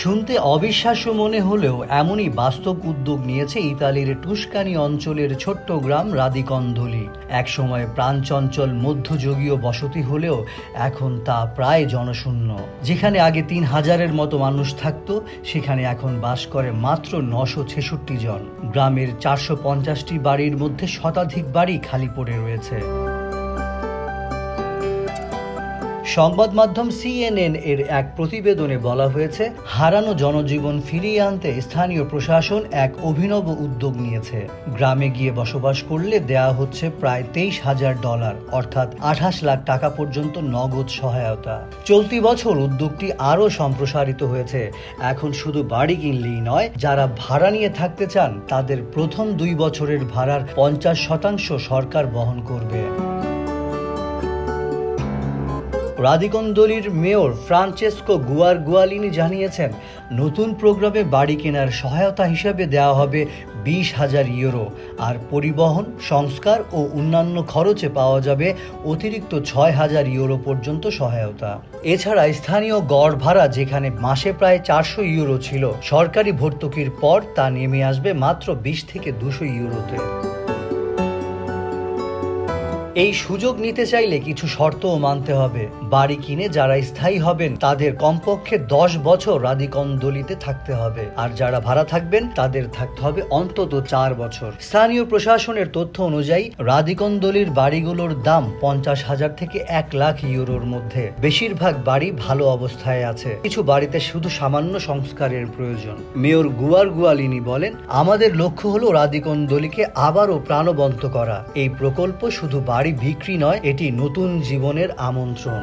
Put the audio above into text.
শুনতে অবিশ্বাস্য মনে হলেও এমনই বাস্তব উদ্যোগ নিয়েছে ইতালির টুস্কানি অঞ্চলের ছোট্ট গ্রাম রাদিকন্দলি একসময় প্রাণচঞ্চল মধ্যযুগীয় বসতি হলেও এখন তা প্রায় জনশূন্য। যেখানে আগে তিন হাজারের মতো মানুষ থাকত, সেখানে এখন বাস করে মাত্র নশো ছেষট্টি জন। গ্রামের চারশো পঞ্চাশটি বাড়ির মধ্যে শতাধিক বাড়ি খালি পড়ে রয়েছে। সংবাদ মাধ্যম সিএনএন এর এক প্রতিবেদনে বলা হয়েছে, হারানো জনজীবন ফিরিয়ে আনতে স্থানীয় প্রশাসন এক অভিনব উদ্যোগ নিয়েছে। গ্রামে গিয়ে বসবাস করলে দেয়া হচ্ছে প্রায় তেইশ হাজার ডলার, অর্থাৎ আঠাশ লাখ টাকা পর্যন্ত নগদ সহায়তা। চলতি বছর উদ্যোগটি আরও সম্প্রসারিত হয়েছে। এখন শুধু বাড়ি কিনলেই নয়, যারা ভাড়া নিয়ে থাকতে চান, তাদের প্রথম দুই বছরের ভাড়ার পঞ্চাশ শতাংশ সরকার বহন করবে। রাদিকন্দলির মেয়র ফ্রান্সেসকো গুয়ার গুয়ালিনি জানিয়েছেন, নতুন প্রোগ্রামে বাড়ি কেনার সহায়তা হিসাবে দেওয়া হবে বিশ হাজার ইউরো। আর পরিবহন, সংস্কার ও অন্যান্য খরচে পাওয়া যাবে অতিরিক্ত ছয় হাজার ইউরো পর্যন্ত সহায়তা। এছাড়া স্থানীয় গড় ভাড়া যেখানে মাসে প্রায় চারশো ইউরো ছিল, সরকারি ভর্তুকির পর তা নেমে আসবে মাত্র বিশ থেকে দুশো ইউরোতে। এই সুযোগ নিতে চাইলে কিছু শর্তও মানতে হবে। বাড়ি কিনে যারা স্থায়ী হবেন, তাদের কমপক্ষে দশ বছর রাদিকন্দলিতে থাকতে হবে। আর যারা ভাড়া থাকবেন, তাদের থাকতে হবে অন্তত চার বছর। স্থানীয় প্রশাসনের তথ্য অনুযায়ী রাদিকন্দলির বাড়িগুলোর দাম পঞ্চাশ হাজার থেকে এক লাখ ইউরোর মধ্যে। বেশিরভাগ বাড়ি ভালো অবস্থায় আছে। কিছু বাড়িতে শুধু সামান্য সংস্কারের প্রয়োজন। মেয়র গুয়ার গুয়ালিনি বলেন, আমাদের লক্ষ্য হলো রাদিকন্দলিকে আবারও প্রাণবন্ত করা। এই প্রকল্প শুধু বাড়ি বিক্রি নয় এটি নতুন জীবনের আমন্ত্রণ।